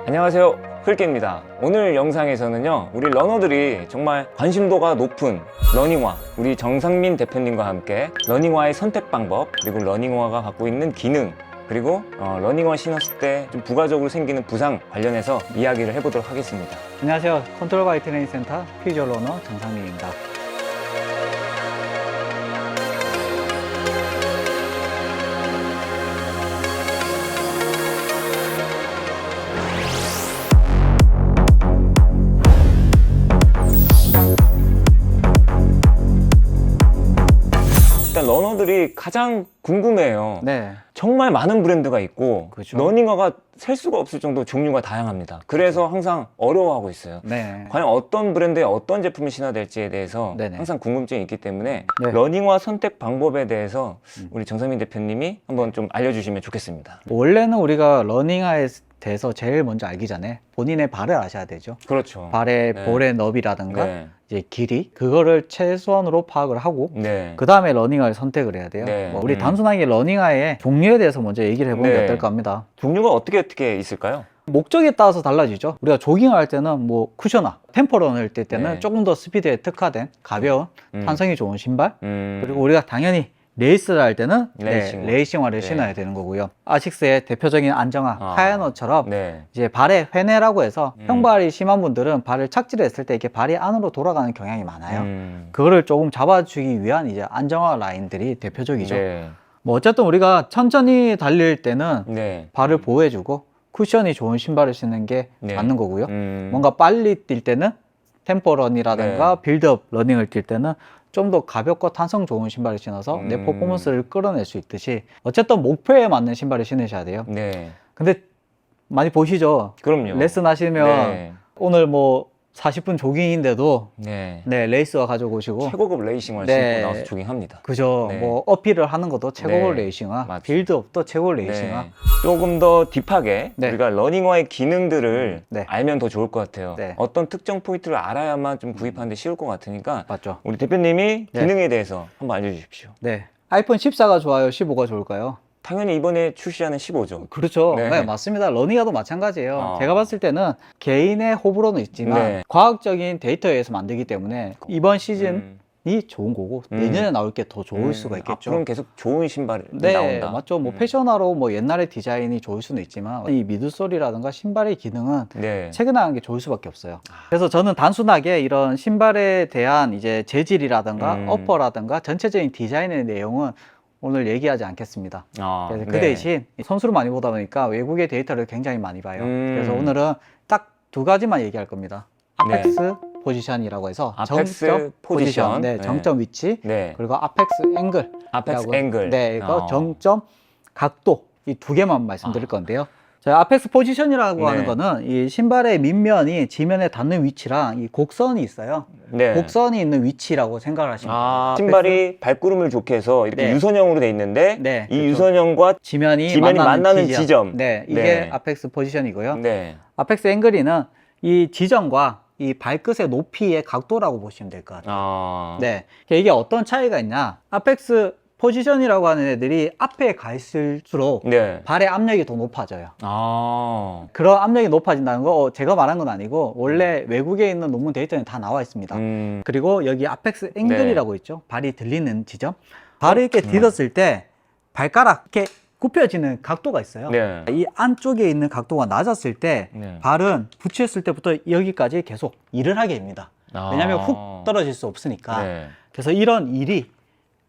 안녕하세요 흘기입니다 오늘 영상에서는요 우리 러너들이 정말 관심도가 높은 러닝화 우리 정상민 대표님과 함께 러닝화의 선택 방법 그리고 러닝화가 갖고 있는 기능 그리고 어, 러닝화 신었을 때 좀 부가적으로 생기는 부상 관련해서 이야기를 해보도록 하겠습니다 안녕하세요. 컨트롤 바이 트레이닝 센터 피지컬 러너 정상민입니다. 러너들이 가장 궁금해요 네. 정말 많은 브랜드가 있고 그죠. 러닝화가 셀 수가 없을 정도 종류가 다양합니다 그래서 항상 어려워하고 있어요 네. 과연 어떤 브랜드의 어떤 제품을 신어야 될지에 대해서 네네. 항상 궁금증이 있기 때문에 네. 러닝화 선택 방법에 대해서 음. 우리 정상민 대표님이 한번 좀 알려주시면 좋겠습니다. 원래는 우리가 러닝화에 대해서 제일 먼저 알기 전에 본인의 발을 아셔야 되죠. 그렇죠. 발의 네. 볼의 너비라든가 네. 이제 길이 그거를 최소한으로 파악을 하고 네. 그 다음에 러닝화를 선택을 해야 돼요. 네. 뭐 우리 음. 단순하게 러닝화의 종류에 대해서 먼저 얘기를 해보는 네. 게 어떨까 합니다. 종류가 어떻게 어떻게 있을까요? 목적에 따라서 달라지죠. 우리가 조깅할 때는 뭐 쿠션화, 템포런을 뛸 때는 네. 조금 더 스피드에 특화된 가벼운 음. 탄성이 좋은 신발 음. 그리고 우리가 당연히 레이스를 할 때는 레이싱화. 네, 레이싱화를 네. 신어야 되는 거고요. 아식스의 대표적인 안정화, 아. 하야노처럼 네. 이제 발에 회내라고 해서 음. 형발이 심한 분들은 발을 착지를 했을 때 이렇게 발이 안으로 돌아가는 경향이 많아요. 음. 그거를 조금 잡아주기 위한 이제 안정화 라인들이 대표적이죠. 네. 뭐 어쨌든 우리가 천천히 달릴 때는 네. 발을 보호해주고 쿠션이 좋은 신발을 신는 게 네. 맞는 거고요. 음. 뭔가 빨리 뛸 때는 템포 런이라든가 네. 빌드업 러닝을 뛸 때는 좀 더 가볍고 탄성 좋은 신발을 신어서 내 음. 퍼포먼스를 끌어낼 수 있듯이 어쨌든 목표에 맞는 신발을 신으셔야 돼요. 네. 근데 많이 보시죠. 그럼요. 레슨 하시면 네. 오늘 뭐 40분 조깅인데도 네. 네 레이스화 가져오시고 최고급 레이싱화를 네. 신고 나와서 조깅합니다. 그죠 네. 뭐 어필을 하는 것도 최고급 네. 레이싱화 맞죠. 빌드업도 최고급 레이싱화 네. 조금 더 딥하게 네. 우리가 러닝화의 기능들을 네. 알면 더 좋을 것 같아요. 네. 어떤 특정 포인트를 알아야만 좀 구입하는데 쉬울 것 같으니까 맞죠 우리 대표님이 네. 기능에 대해서 한번 알려주십시오. 네 아이폰 14가 좋아요 15가 좋을까요? 당연히 이번에 출시하는 15죠. 그렇죠. 네. 네. 맞습니다. 러닝화도 마찬가지예요. 어. 제가 봤을 때는 개인의 호불호는 있지만 네. 과학적인 데이터에 의해서 만들기 때문에 이번 시즌이 음. 좋은 거고 음. 내년에 나올 게 더 좋을 음. 수가 있겠죠. 앞으로는 계속 좋은 신발이 네, 나온다. 맞죠. 뭐 음. 패션화로 뭐 옛날의 디자인이 좋을 수는 있지만 이 미드솔이라든가 신발의 기능은 네. 최근에 하는 게 좋을 수밖에 없어요. 그래서 저는 단순하게 이런 신발에 대한 이제 재질이라든가 음. 어퍼라든가 전체적인 디자인의 내용은 오늘 얘기하지 않겠습니다. 아, 그래서 그 네. 대신 선수를 많이 보다 보니까 외국의 데이터를 굉장히 많이 봐요. 음. 그래서 오늘은 딱 두 가지만 얘기할 겁니다. 네. 아펙스 포지션이라고 해서 아펙스 정점 포지션. 네, 네. 정점 위치 네. 그리고 아펙스 앵글 아펙스 앵글. 네, 이거 어. 정점 각도 이 두 개만 말씀드릴 아. 건데요. 자, 아펙스 포지션이라고 네. 하는 거는 이 신발의 밑면이 지면에 닿는 위치랑 이 곡선이 있어요. 네. 곡선이 있는 위치라고 생각을 하시면 돼요. 아, 신발이 발구름을 좋게 해서 이렇게 네. 유선형으로 돼 있는데 네, 이 그렇죠. 유선형과 지면이, 지면이 만나는, 지점. 지점. 네, 이게 네. 아펙스 포지션이고요. 네. 아펙스 앵글이는 이 지점과 이 발끝의 높이의 각도라고 보시면 될 것 같아요. 아. 네. 이게 어떤 차이가 있냐? 아펙스 포지션이라고 하는 애들이 앞에 가 있을수록 네. 발의 압력이 더 높아져요. 아. 그런 압력이 높아진다는 거 어, 제가 말한 건 아니고 원래 외국에 있는 논문 데이터에 다 나와 있습니다. 음. 그리고 여기 아펙스 앵글이라고 있죠. 발이 들리는 지점. 발을 이렇게 음. 디뎠을 때 발가락 이렇게 굽혀지는 각도가 있어요. 네. 이 안쪽에 있는 각도가 낮았을 때 네. 발은 붙였을 때부터 여기까지 계속 일을 하게 됩니다. 왜냐하면 아. 훅 떨어질 수 없으니까. 네. 그래서 이런 일이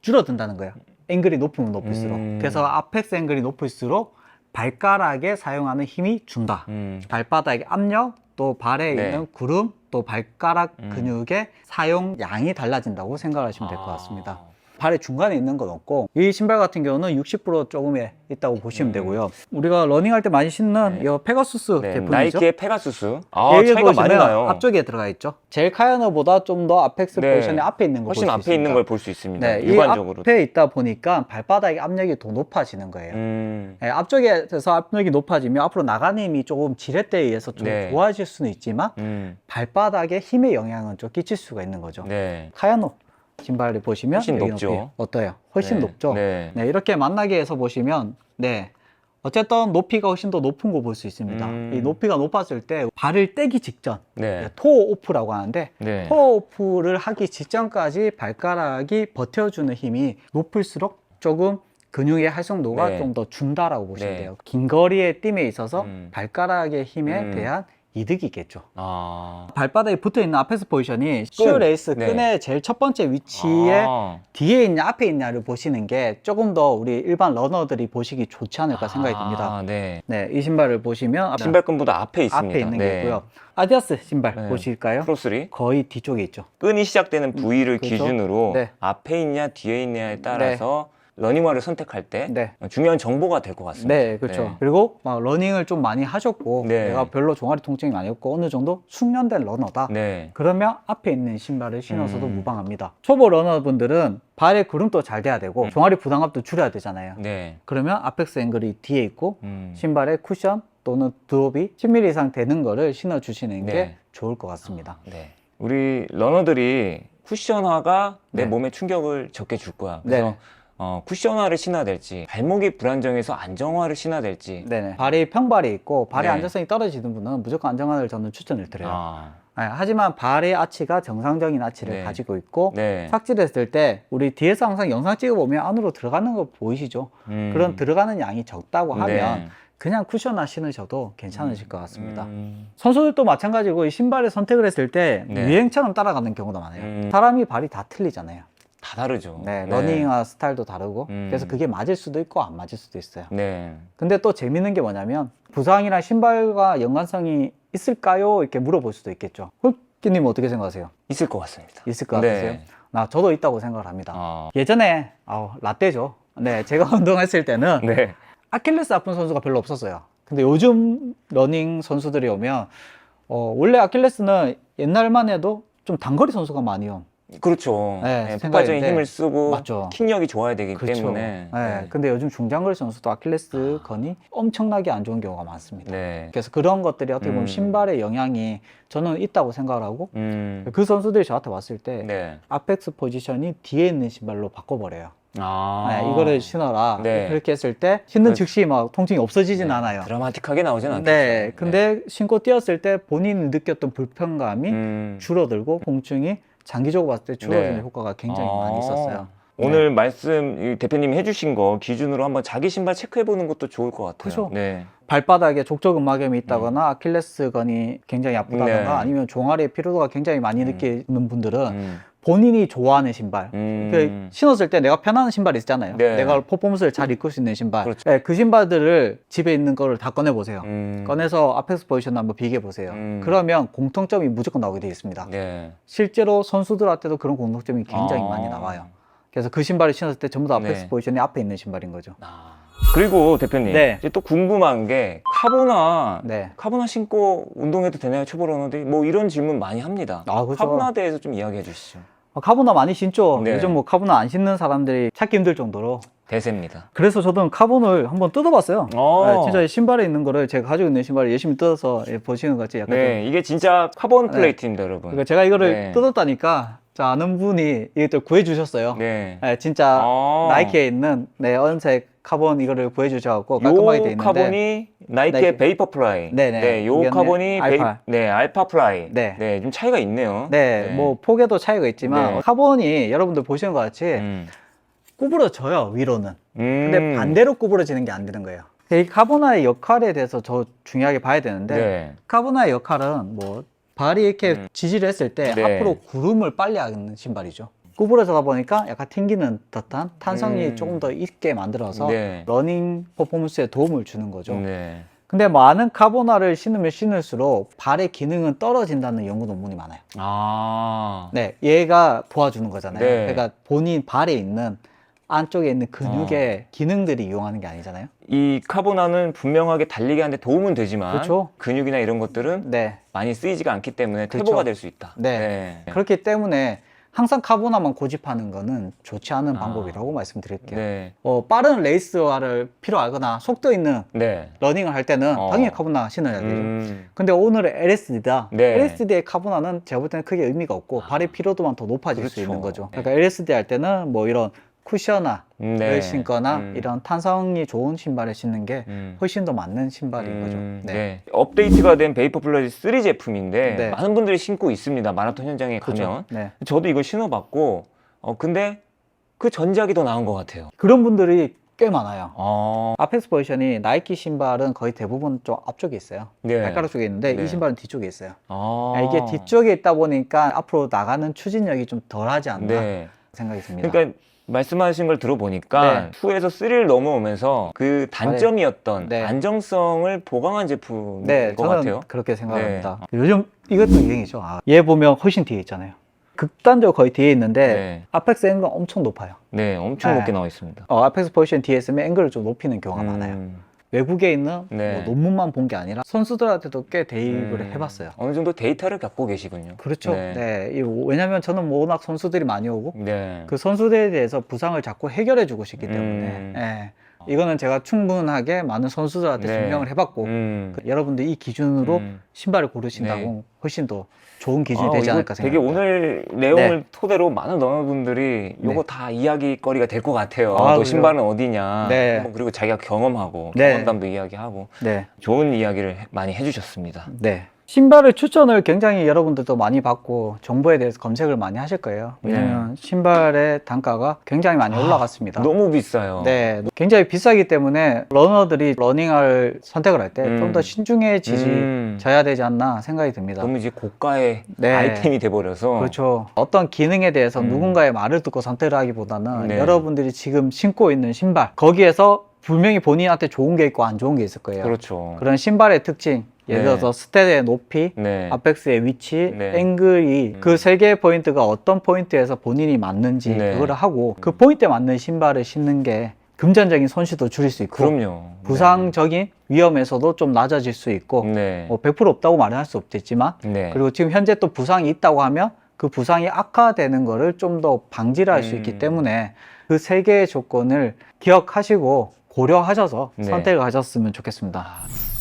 줄어든다는 거예요. 앵글이 높으면 높을수록. 음. 그래서 아펙스 앵글이 높을수록 발가락에 사용하는 힘이 준다. 음. 발바닥의 압력, 또 발에 네. 있는 구름, 또 발가락 음. 근육의 사용 양이 달라진다고 생각하시면 될 것 같습니다. 아. 발의 중간에 있는 건 없고 이 신발 같은 경우는 60% 조금에 있다고 보시면 음. 되고요. 우리가 러닝할 때 많이 신는 네. 이 페가수스 네. 제품이죠. 나이키의 페가수스. 아, 여기 차이가 많이 보시면 나요. 앞쪽에 들어가 있죠. 젤 카야노보다 좀 더 아펙스 네. 포지션의 앞에 있는 거 훨씬 볼수 앞에 있습니다. 있는 걸 볼 수 있습니다. 네, 이 일반적으로. 앞에 있다 보니까 발바닥의 압력이 더 높아지는 거예요. 음. 네, 앞쪽에서 압력이 높아지면 앞으로 나가는 힘이 조금 지렛대에 의해서 좀 네. 좋아질 수는 있지만 음. 발바닥에 힘의 영향은 좀 끼칠 수가 있는 거죠. 네. 카야노 신발을 보시면 훨씬 여기 높죠. 높이 어때요? 훨씬 네. 높죠. 네. 네, 이렇게 만나게 해서 보시면 네 어쨌든 높이가 훨씬 더 높은 거 볼 수 있습니다. 음. 이 높이가 높았을 때 발을 떼기 직전 네. 토어 오프라고 하는데 네. 토어 오프를 하기 직전까지 발가락이 버텨주는 힘이 높을수록 조금 근육의 활성도가 네. 좀더 준다라고 보시면 네. 돼요. 긴 거리의 띵에 있어서 음. 발가락의 힘에 음. 대한 이득이 있겠죠. 아. 발바닥에 붙어 있는 아페스 포지션이 슈레이스 네. 끈의 제일 첫 번째 위치에 아. 뒤에 있냐 앞에 있냐를 보시는 게 조금 더 우리 일반 러너들이 보시기 좋지 않을까 생각이 듭니다. 아, 네. 네, 이 신발을 보시면 신발끈보다 앞에 있습니다. 앞에 있는 네. 게 있고요. 아디다스 신발 네. 보실까요? 프로3 거의 뒤쪽에 있죠. 끈이 시작되는 부위를 그렇죠. 기준으로 네. 앞에 있냐 뒤에 있냐에 따라서 러닝화를 선택할 때 네. 중요한 정보가 될 것 같습니다. 네, 그렇죠. 그리고 막 러닝을 좀 많이 하셨고 네. 내가 별로 종아리 통증이 없고 어느 정도 숙련된 러너다. 네. 그러면 앞에 있는 신발을 신어서도 음. 무방합니다. 초보 러너분들은 발에 구름도 잘 돼야 되고 음. 종아리 부담감도 줄여야 되잖아요. 네. 그러면 아펙스 앵글이 뒤에 있고 음. 신발에 쿠션 또는 드롭이 10mm 이상 되는 거를 신어 주시는 게 네. 좋을 것 같습니다. 네. 우리 러너들이 쿠션화가 내 네. 몸에 충격을 적게 줄 거야. 그래서 네. 어, 쿠션화를 신어야 될지, 발목이 불안정해서 안정화를 신어야 될지. 네네. 발이 평발이 있고 발의 네. 안정성이 떨어지는 분은 무조건 안정화를 저는 추천을 드려요. 아, 네, 하지만 발의 아치가 정상적인 아치를 네. 가지고 있고 네. 삭제됐을 때 우리 뒤에서 항상 영상 찍어보면 안으로 들어가는 거 보이시죠? 음. 그런 들어가는 양이 적다고 하면 네. 그냥 쿠션 화 신으셔도 괜찮으실 것 같습니다. 음. 선수들도 마찬가지고 이 신발을 선택을 했을 때 네. 유행처럼 따라가는 경우도 많아요. 음. 사람이 발이 다 틀리잖아요. 다 다르죠. 네, 러닝화 스타일도 다르고 음. 그래서 그게 맞을 수도 있고 안 맞을 수도 있어요. 네. 근데 또 재밌는 게 뭐냐면 부상이랑 신발과 연관성이 있을까요? 이렇게 물어볼 수도 있겠죠. 홀기님 어떻게 생각하세요? 있을 것 같습니다. 있을 것 네. 같으세요? 나 저도 있다고 생각을 합니다. 아, 예전에 아우, 라떼죠. 네, 제가 운동했을 때는 네. 아킬레스 아픈 선수가 별로 없었어요. 근데 요즘 러닝 선수들이 오면 어, 원래 아킬레스는 옛날만 해도 좀 단거리 선수가 많이 온. 그렇죠. 네, 네, 생각인데. 폭발적인 힘을 쓰고 맞죠. 킥력이 좋아야 되기 그렇죠. 때문에. 네, 근데 요즘 중장거리 선수도 아킬레스 건이 엄청나게 안 좋은 경우가 많습니다. 네. 그래서 그런 것들이 어떻게 보면 음. 신발의 영향이 저는 있다고 생각을 하고 음. 그 선수들이 저한테 왔을 때 네. 아펙스 포지션이 뒤에 있는 신발로 바꿔버려요. 아. 네, 이거를 신어라. 네. 그렇게 했을 때 신는 그- 즉시 막 통증이 없어지진 네, 않아요. 드라마틱하게 나오진 않겠죠. 네, 근데 신고 뛰었을 때 본인이 느꼈던 불편감이 음. 줄어들고 통증이 장기적으로 봤을 때 줄어드는 네. 효과가 굉장히 아. 많이 있었어요. 네. 오늘 말씀 이 대표님이 해주신 거 기준으로 한번 자기 신발 체크해 보는 것도 좋을 것 같아요. 그죠. 네. 발바닥에 족저근 막염이 있다거나 아킬레스건이 굉장히 아프다거나 네. 아니면 종아리에 피로도가 굉장히 많이 음. 느끼는 분들은 음. 본인이 좋아하는 신발 음. 그 신었을 때 내가 편한 신발 있잖아요. 네. 내가 퍼포먼스를 잘 이끌 수 있는 신발. 그렇죠. 네, 그 신발들을 집에 있는 거를 다 꺼내 보세요. 음. 꺼내서 아펙스 포지션 한번 비교해 보세요. 음. 그러면 공통점이 무조건 나오게 되어 있습니다. 네. 실제로 선수들한테도 그런 공통점이 굉장히 아. 많이 나와요. 그래서 그 신발을 신었을 때 전부 다 아펙스 네. 포지션이 앞에 있는 신발인 거죠. 아. 그리고 대표님 네. 이제 또 궁금한 게 카보나 네. 카보나 신고 운동해도 되나요 초보 러너들이 뭐 이런 질문 많이 합니다. 아, 그렇죠. 카보나 대해서 좀 이야기해 주시죠. 어, 카보나 많이 신죠. 네. 요즘 뭐 카보나 안 신는 사람들이 찾기 힘들 정도로. 대세입니다. 그래서 저도 카본을 한번 뜯어봤어요. 어. 네, 진짜 이 신발에 있는 거를 제가 가지고 있는 신발을 열심히 뜯어서 예, 보시는 것 같이 약간 좀 네, 이게 진짜 카본 네. 플레이트입니다, 여러분. 그러니까 제가 이거를 네. 뜯었다니까 자, 아는 분이 이게 또 구해주셨어요. 네. 네, 진짜 아. 나이키에 있는 네, 언색 카본 이거를 구해주셔갖고 깔끔하게 돼 요 있는데 카본이 나이키의 나이키- 베이퍼 플라이. 네네. 요 이게 카본이 알파. 베이, 네, 알파 플라이. 네. 좀 차이가 있네요. 네, 뭐 폭에도 차이가 있지만 네. 카본이 여러분들 보시는 것 같이 음. 구부러져요 위로는. 음. 근데 반대로 구부러지는 게 안 되는 거예요. 이 카보나의 역할에 대해서 저 중요하게 봐야 되는데 네. 카보나의 역할은 뭐 발이 이렇게 음. 지지를 했을 때 네. 앞으로 구름을 빨리 하는 신발이죠. 구부러져다 보니까 약간 튕기는 듯한 탄성이 음. 조금 더 있게 만들어서 네. 러닝 퍼포먼스에 도움을 주는 거죠. 네. 근데 많은 카보나를 신으면 신을수록 발의 기능은 떨어진다는 연구 논문이 많아요. 아. 네, 얘가 도와주는 거잖아요. 네. 그러니까 본인 발에 있는 안쪽에 있는 근육의 기능들이 이용하는 게 아니잖아요. 이 카보나는 분명하게 달리기 하는데 도움은 되지만 그렇죠. 근육이나 이런 것들은 네. 많이 쓰이지가 않기 때문에 그렇죠. 퇴보가 될 수 있다. 네. 그렇기 때문에 항상 카보나만 고집하는 거는 좋지 않은 아. 방법이라고 말씀드릴게요. 네. 어, 빠른 레이스화를 필요하거나 속도 있는 네. 러닝을 할 때는 어. 당연히 카보나 신어야 되죠. 음. 근데 오늘은 LSD다. 네. LSD의 카보나는 제가 볼 때는 크게 의미가 없고 아. 발의 피로도만 더 높아질 수 그렇죠. 있는 거죠. 네. 그러니까 LSD 할 때는 뭐 이런 쿠셔나를 네. 신거나 음. 이런 탄성이 좋은 신발을 신는 게 음. 훨씬 더 맞는 신발인 거죠. 음, 네. 네. 업데이트가 된 베이퍼 플러지 3 제품인데 네. 많은 분들이 신고 있습니다. 마라톤 현장에 가면? 네. 저도 이걸 신어봤고 어 근데 그 전작이 더 나은 것 같아요. 그런 분들이 꽤 많아요. 어, 아펙스 버전이 나이키 신발은 거의 대부분 좀 앞쪽에 있어요. 네. 발가락 쪽에 있는데 네. 이 신발은 뒤쪽에 있어요. 아. 이게 뒤쪽에 있다 보니까 앞으로 나가는 추진력이 좀 덜하지 않나 네. 생각이 듭니다. 그러니까 말씀하신 걸 들어보니까 네. 2에서 3를 넘어오면서 그 단점이었던 네. 안정성을 보강한 제품인 네, 것 저는 같아요. 그렇게 생각합니다. 네. 요즘 이것도 유행이죠. 아, 얘 보면 훨씬 뒤에 있잖아요. 극단적으로 거의 뒤에 있는데 네. 아펙스 앵글 엄청 높아요. 네, 엄청 네. 높게 나와 있습니다. 어, 아펙스 포지션 뒤에 있으면 앵글을 좀 높이는 경우가 많아요. 음, 외국에 있는 네. 뭐 논문만 본 게 아니라 선수들한테도 꽤 대입을 음, 해봤어요. 어느 정도 데이터를 갖고 계시군요. 그렇죠. 네. 네. 이- 왜냐면 저는 뭐 워낙 선수들이 많이 오고 네. 그 선수들에 대해서 부상을 자꾸 해결해 주고 싶기 때문에 음. 예. 이거는 제가 충분하게 많은 선수들한테 네. 증명을 해봤고 음. 그 여러분들 이 기준으로 음. 신발을 고르신다고 네. 훨씬 더 좋은 기준이 아, 되지 이거 않을까 되게 생각합니다. 오늘 내용을 토대로 많은 러너분들이 요거 네. 다 이야기거리가 될 것 같아요. 아, 너 그래요? 신발은 어디냐. 네. 뭐 그리고 자기가 경험하고 네. 경험담도 이야기하고 네, 좋은 이야기를 많이 해주셨습니다. 네. 신발의 추천을 굉장히 여러분들도 많이 받고 정보에 대해서 검색을 많이 하실 거예요. 왜냐면 신발의 단가가 굉장히 많이 네. 아, 올라갔습니다. 너무 비싸요. 네, 굉장히 비싸기 때문에 러너들이 러닝을 선택을 할때좀 음. 더 신중해지져야 음, 되지 않나 생각이 듭니다. 너무 이제 고가의 네. 아이템이 돼버려서 그렇죠. 어떤 기능에 대해서 음. 누군가의 말을 듣고 선택을 하기보다는 네. 여러분들이 지금 신고 있는 신발 거기에서 분명히 본인한테 좋은 게 있고 안 좋은 게 있을 거예요. 그렇죠. 그런 신발의 특징, 예를 네. 들어서 스탯의 높이, 네. 아펙스의 위치, 네. 앵글이 음. 그세 개의 포인트가 어떤 포인트에서 본인이 맞는지 네. 그거를 하고 그 포인트에 맞는 신발을 신는 게 금전적인 손실도 줄일 수 있고 그럼요. 부상적인 위험에서도 좀 낮아질 수 있고 네. 뭐100% 없다고 말은 할 수 없겠지만 네. 그리고 지금 현재 또 부상이 있다고 하면 그 부상이 악화되는 거를 좀 더 방지를 할수 음. 있기 때문에 그 세 개의 조건을 기억하시고 고려하셔서 네. 선택을 하셨으면 좋겠습니다.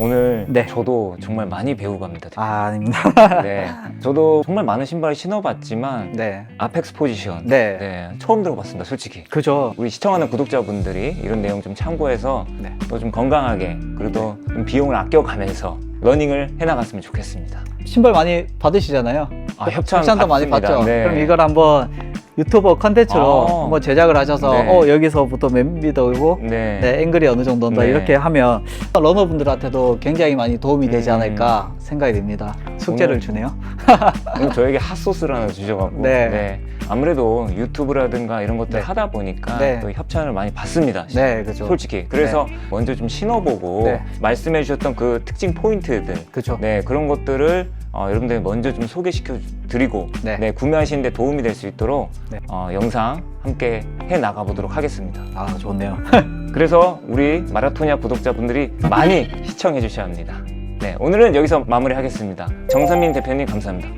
오늘 네. 저도 정말 많이 배우고 갑니다. 아, 아닙니다. 네. 저도 정말 많은 신발을 신어봤지만 네. 아펙스 포지션 네. 네, 처음 들어봤습니다. 솔직히. 그죠. 우리 시청하는 구독자분들이 이런 내용 좀 참고해서 네. 또 좀 건강하게 그래도 좀 비용을 아껴가면서 러닝을 해나갔으면 좋겠습니다. 신발 많이 받으시잖아요. 아, 협찬 협찬도 많이 받습니다. 받죠. 네. 그럼 이걸 한번 유튜버 컨텐츠로 아. 한번 제작을 하셔서 네. 어 여기서부터 몇 미터고 네. 네, 앵글이 어느 정도인다 네. 이렇게 하면 러너분들한테도 굉장히 많이 도움이 되지 음. 않을까 생각이 듭니다. 숙제를 오늘- 주네요. 오늘 저에게 핫소스를 하나 주셔가지고 네. 네. 아무래도 유튜브라든가 이런 것들 네. 하다 보니까 네. 또 협찬을 많이 받습니다. 네, 그죠. 솔직히 그래서 먼저 좀 신어보고 네. 말씀해 주셨던 그 특징 포인트들 그죠. 네 그런 것들을 어, 여러분들 먼저 좀 소개시켜 드리고 네. 네. 구매하시는데 도움이 될 수 있도록 네. 어, 영상 함께 해 나가 보도록 하겠습니다. 아, 좋네요. 그래서 우리 마라토니아 구독자분들이 많이 시청해 주셔야 합니다. 네 오늘은 여기서 마무리하겠습니다. 정선민 대표님 감사합니다.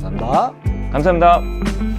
감사합니다. 감사합니다.